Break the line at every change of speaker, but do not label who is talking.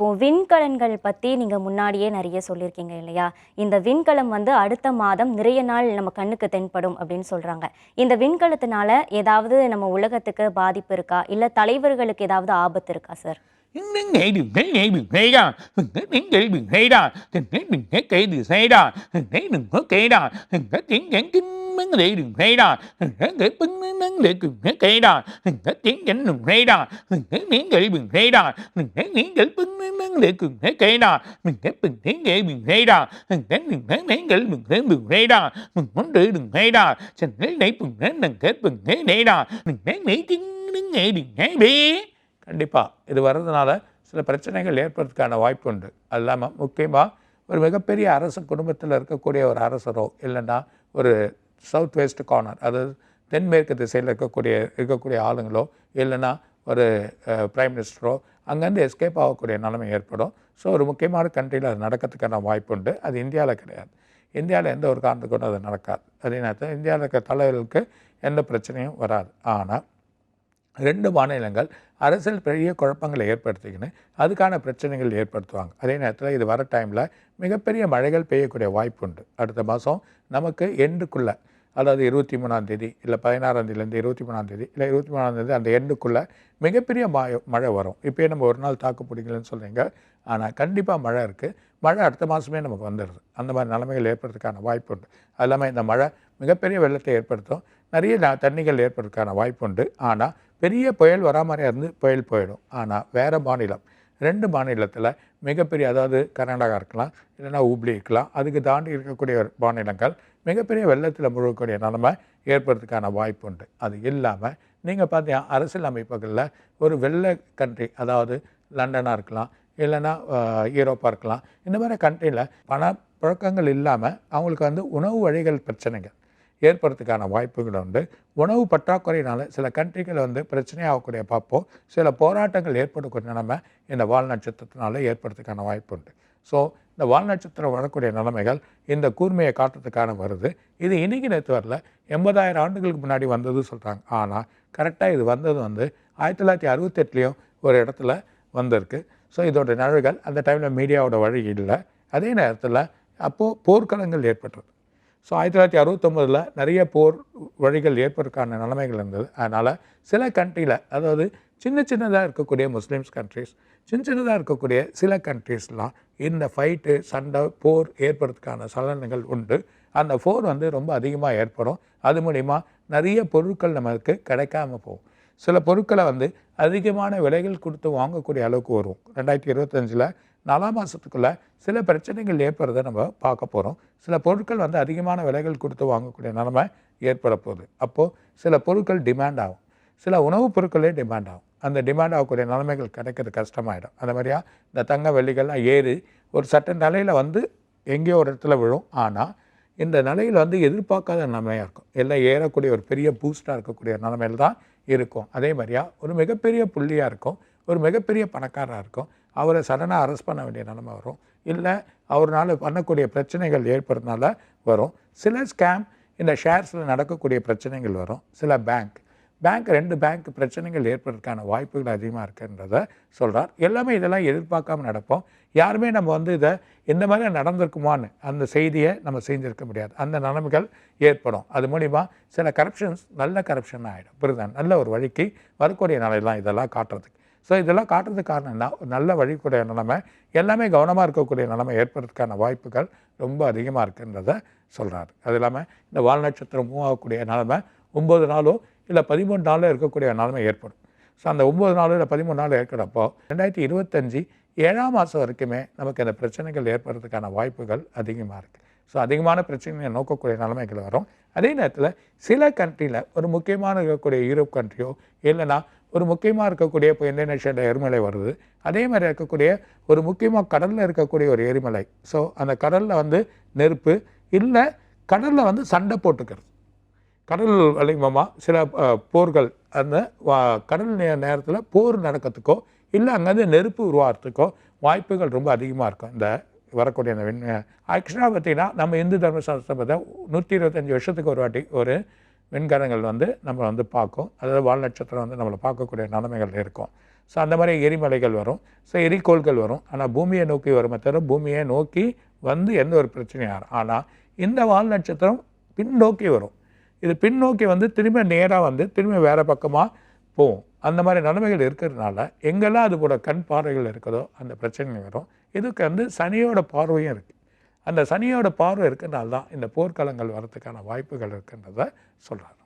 இப்போ விண்கலன்கள் பற்றி நீங்கள் முன்னாடியே நிறைய சொல்லியிருக்கீங்க இல்லையா? இந்த விண்கலம் வந்து அடுத்த மாதம் நிறைய நாள் நம்ம கண்ணுக்கு தென்படும் அப்படின்னு சொல்கிறாங்க இந்த விண்கலத்தினால ஏதாவது நம்ம உலகத்துக்கு பாதிப்பு இருக்கா? இல்லை தலைவர்களுக்கு ஏதாவது ஆபத்து இருக்கா sir?
những nghệ đường thế nghệ đường thế đó hình thế những nghệ đường thế đó hình thế đường thế kệ đường thế đó hình thế đường thế kệ đó hình thế tiếng giảng kinh những nghệ đường thế đó hình thế kệ bưng những nghệ đường thế kệ đó hình thế tiếng giảng đường thế đó hình thế những nghệ đường thế đó hình thế những nghệ bưng những nghệ đường thế kệ đó mình thế bình thế nghệ đường thế đó hình thế đường thế những nghệ đường thế đường thế đó mình muốn đợi đường thế đó thành thế này bừng thế đừng thế bừng thế này đó mình thế nghĩ tiếng những nghệ đường thế đi கண்டிப்பாக இது வர்றதுனால சில பிரச்சனைகள் ஏற்படுறதுக்கான வாய்ப்பு உண்டு. அது இல்லாமல் முக்கியமாக ஒரு மிகப்பெரிய அரசு குடும்பத்தில் இருக்கக்கூடிய ஒரு அரசரோ இல்லைன்னா ஒரு சவுத் வெஸ்ட் கார்னர் அதாவது தென்மேற்கு திசையில் இருக்கக்கூடிய இருக்கக்கூடிய ஆளுங்களோ இல்லைன்னா ஒரு பிரைம் மினிஸ்டரோ அங்கேருந்து எஸ்கேப் ஆகக்கூடிய நிலைமை ஏற்படும். ஸோ ஒரு முக்கியமான கண்ட்ரியில் அது நடக்கிறதுக்கான வாய்ப்பு உண்டு. அது இந்தியாவில் கிடையாது. இந்தியாவில் எந்த ஒரு காரணத்துக்கு கொண்டு அது நடக்காது. அதே நேரத்தில் இந்தியாவில் இருக்கிற தலைவர்களுக்கு எந்த பிரச்சனையும் வராது. ஆனால் ரெண்டு மாநிலங்கள் அரசியல் பெரிய குழப்பங்களை ஏற்படுத்திக்கின்னு அதுக்கான பிரச்சனைகள் ஏற்படுத்துவாங்க. அதே நேரத்தில் இது வர டைமில் மிகப்பெரிய மழைகள் பெய்யக்கூடிய வாய்ப்பு உண்டு. அடுத்த மாதம் நமக்கு எண்டுக்குள்ளே அதாவது இருபத்தி மூணாம் தேதி இல்லை பதினாறாம் தேதியிலேருந்து இருபத்தி மூணாம் தேதி இல்லை இருபத்தி மூணாம் தேதி அந்த எண்டுக்குள்ளே மிகப்பெரிய மழை மழை வரும். இப்போயே நம்ம ஒரு நாள் தாக்கு பிடிக்கலன்னு சொல்கிறீங்க ஆனால் கண்டிப்பாக மழை இருக்குது மழை அடுத்த மாதமே நமக்கு வந்துடுது. அந்த மாதிரி நிலைமைகள் ஏற்படுறதுக்கான வாய்ப்பு உண்டு. அது இல்லாமல் இந்த மழை மிகப்பெரிய வெள்ளத்தை ஏற்படுத்தும். நிறைய தண்ணிகள் ஏற்படுறதுக்கான வாய்ப்பு உண்டு ஆனால் பெரிய புயல் வரா மாதிரியாக இருந்து புயல் போயிடும். ஆனால் வேறு மாநிலம் ரெண்டு மாநிலத்தில் மிகப்பெரிய அதாவது கர்நாடகா இருக்கலாம் இல்லைன்னா ஹூப்ளி இருக்கலாம் அதுக்கு தாண்டி இருக்கக்கூடிய ஒரு மாநிலங்கள் மிகப்பெரிய வெள்ளத்தில் முழுகக்கூடிய நிலைமை ஏற்படுறதுக்கான வாய்ப்பு உண்டு அது இல்லாமல் நீங்கள் பார்த்தீங்கன்னா அரசியல் அமைப்புகளில் ஒரு வெள்ளை கண்ட்ரி அதாவது லண்டனாக இருக்கலாம் இல்லைன்னா ஈரோப்பாக இருக்கலாம் இந்த மாதிரி கண்ட்ரியில் பண புழக்கங்கள் இல்லாமல் அவங்களுக்கு வந்து உணவு வழிகள் பிரச்சனைகள். ஏற்படுறதுக்கான வாய்ப்புகள் உண்டு. உணவு பற்றாக்குறையினால சில கண்ட்ரிகள் வந்து பிரச்சனையாகக்கூடிய பார்ப்போம் சில போராட்டங்கள் ஏற்படக்கூடிய நிலைமை இந்த வால் நட்சத்திரத்தினால ஏற்படுறதுக்கான வாய்ப்பு உண்டு. ஸோ இந்த வால் நட்சத்திரம் வரக்கூடிய நிலைமைகள் இந்த கூர்மையை காட்டுறதுக்கான வருது. இது இன்றைக்கி நேற்று வரல. எண்பதாயிரம் ஆண்டுகளுக்கு முன்னாடி வந்தது சொல்கிறாங்க ஆனால் கரெக்டாக இது வந்தது வந்து ஆயிரத்தி தொள்ளாயிரத்தி அறுபத்தெட்டுலேயும் ஒரு இடத்துல வந்திருக்கு. ஸோ இதோட நிழல்கள் அந்த டைமில் மீடியாவோட வழி இல்லை. அதே நேரத்தில் அப்போது போர்க்களங்கள் ஏற்பட்டது. ஸோ ஆயிரத்தி தொள்ளாயிரத்தி அறுபத்தொம்பதில் நிறைய போர் வழிகள் ஏற்படுறதுக்கான நிலைமைகள் இருந்தது. அதனால் சில கண்ட்ரியில் அதாவது சின்ன சின்னதாக இருக்கக்கூடிய முஸ்லீம்ஸ் கண்ட்ரிஸ் சின்ன சின்னதாக இருக்கக்கூடிய சில கண்ட்ரீஸ்லாம் இந்த ஃபைட்டு சண்டை போர் ஏற்படுறதுக்கான சலனங்கள் உண்டு. அந்த போர் வந்து ரொம்ப அதிகமாக ஏற்படும். அது மூலிமா நிறைய பொருட்கள் நமக்கு கிடைக்காம போகும். சில பொருட்களை வந்து அதிகமான விலைகள் கொடுத்து வாங்கக்கூடிய அளவுக்கு வரும். ரெண்டாயிரத்தி இருபத்தஞ்சில் நாலாம் மாதத்துக்குள்ளே சில பிரச்சனைகள் ஏற்படுறதை நம்ம பார்க்க போகிறோம் சில பொருட்கள் வந்து அதிகமான விலைகள் கொடுத்து வாங்கக்கூடிய நிலமை ஏற்பட போகுது. அப்போது சில பொருட்கள் டிமாண்ட் ஆகும். சில உணவுப் பொருட்களே டிமாண்ட் ஆகும். அந்த டிமாண்ட் ஆகக்கூடிய நிலைமைகள் கிடைக்கிறது கஷ்டமாயிடும். அந்த மாதிரியா? இந்த தங்க வெள்ளிகள்லாம் ஏறி ஒரு சட்ட நிலையில் வந்து எங்கேயோ ஒரு இடத்துல விழும். ஆனால் இந்த நிலையில் வந்து எதிர்பார்க்காத நிலைமையாக இருக்கும். எல்லாம் ஏறக்கூடிய ஒரு பெரிய பூஸ்டாக இருக்கக்கூடிய நிலைமையில் தான் இருக்கும். அதே மாதிரியா? ஒரு மிகப்பெரிய புள்ளியாக இருக்கும். ஒரு மிகப்பெரிய பணக்காரராக இருக்கும். அவரை சடனாக அரெஸ்ட் பண்ண வேண்டிய நிலைமை வரும். இல்லை அவர்னால பண்ணக்கூடிய பிரச்சனைகள் ஏற்படுறதுனால வரும். சில ஸ்கேம் இந்த ஷேர்ஸில் நடக்கக்கூடிய பிரச்சனைகள் வரும். சில பேங்க் பேங்க் ரெண்டு பேங்க் பிரச்சனைகள் ஏற்படுறதுக்கான வாய்ப்புகள் அதிகமாக இருக்குன்றத சொல்கிறார் எல்லாமே இதெல்லாம் எதிர்பார்க்காம நடப்போம். யாருமே நம்ம வந்து இதை இந்த மாதிரி நடந்திருக்குமான்னு அந்த செய்தியை நம்ம செஞ்சுருக்க முடியாது. அந்த நிலைமைகள் ஏற்படும். அது மூலிமா சில கரப்ஷன்ஸ் நல்ல கரப்ஷன் ஆகிடும் புரியுதா? நல்ல ஒரு வழிக்கு வரக்கூடிய நிலையெல்லாம் இதெல்லாம் காட்டுறதுக்கு. ஸோ இதெல்லாம் காட்டுறதுக்கு காரணம் என்ன? ஒரு நல்ல வழிக்கூடிய நிலைமை எல்லாமே கவனமாக இருக்கக்கூடிய நிலைமை ஏற்படுறதுக்கான வாய்ப்புகள் ரொம்ப அதிகமாக இருக்குன்றத சொல்கிறாரு அது இல்லாமல் இந்த வால் நட்சத்திரம் மூவ் ஆகக்கூடிய நிலைமை ஒம்பது நாளோ இல்லை பதிமூணு நாளோ இருக்கக்கூடிய நிலைமை ஏற்படும். ஸோ அந்த ஒம்பது நாளோ இல்லை பதிமூணு நாள் ஏற்கிறப்போ ரெண்டாயிரத்தி இருபத்தஞ்சி ஏழாம் மாதம் வரைக்குமே நமக்கு இந்த பிரச்சனைகள் ஏற்படுறதுக்கான வாய்ப்புகள் அதிகமாக இருக்குது ஸோ அதிகமான பிரச்சனையை நோக்கக்கூடிய நிலைமைகள் வரும். அதே நேரத்தில் சில கண்ட்ரியில் ஒரு முக்கியமான இருக்கக்கூடிய யூரோப் கண்ட்ரியோ இல்லைன்னா ஒரு முக்கியமாக இருக்கக்கூடிய இப்போ இந்தோனேஷியாவில் எரிமலை வருது. அதே மாதிரி இருக்கக்கூடிய ஒரு முக்கியமாக கடலில் இருக்கக்கூடிய ஒரு எரிமலை. ஸோ அந்த கடலில் வந்து நெருப்பு இல்லை கடலில் வந்து சண்டை போட்டுக்கிறது. கடல் வலிமமாக சில போர்கள் அந்த வா- கடல் நேரத்தில் போர் நடக்கிறதுக்கோ இல்லை அங்கேருந்து நெருப்பு உருவாகிறதுக்கோ வாய்ப்புகள் ரொம்ப அதிகமாக இருக்கும். இந்த வரக்கூடிய அந்த விண் ஆக்சுவலாக பார்த்தீங்கன்னா நம்ம இந்து தர்மசாஸ்திரம் பார்த்தா நூற்றி இருபத்தஞ்சி வருஷத்துக்கு ஒரு வாட்டி ஒரு விண்கலங்கள் வந்து நம்ம வந்து பார்க்கும். அதாவது வால் நட்சத்திரம் வந்து நம்மளை பார்க்கக்கூடிய நிலைமைகள் இருக்கும். ஸோ அந்த மாதிரி எரிமலைகள் வரும். ஸோ எரிக்கோள்கள் வரும். ஆனால் பூமியை நோக்கி வருமே தவிர பூமியை நோக்கி வந்து எந்த ஒரு பிரச்சனையும் வரும் ஆனால் இந்த வால் நட்சத்திரம் பின்னோக்கி வரும். இது பின்னோக்கி வந்து திரும்ப நேராக வந்து திரும்ப வேறு பக்கமாக போகும். அந்த மாதிரி நிலைமைகள் இருக்கிறதுனால எங்கெல்லாம் அது போல கண் பார்வைகள் இருக்குதோ அந்த பிரச்சனைகள் வரும். இதுக்கு வந்து சனியோட பார்வையும் இருக்குது அந்த சனியோட பார்வை இருக்கிறனால தான் இந்த போர்க்களங்கள் வரதுக்கான வாய்ப்புகள் இருக்கின்றத சொல்கிறார்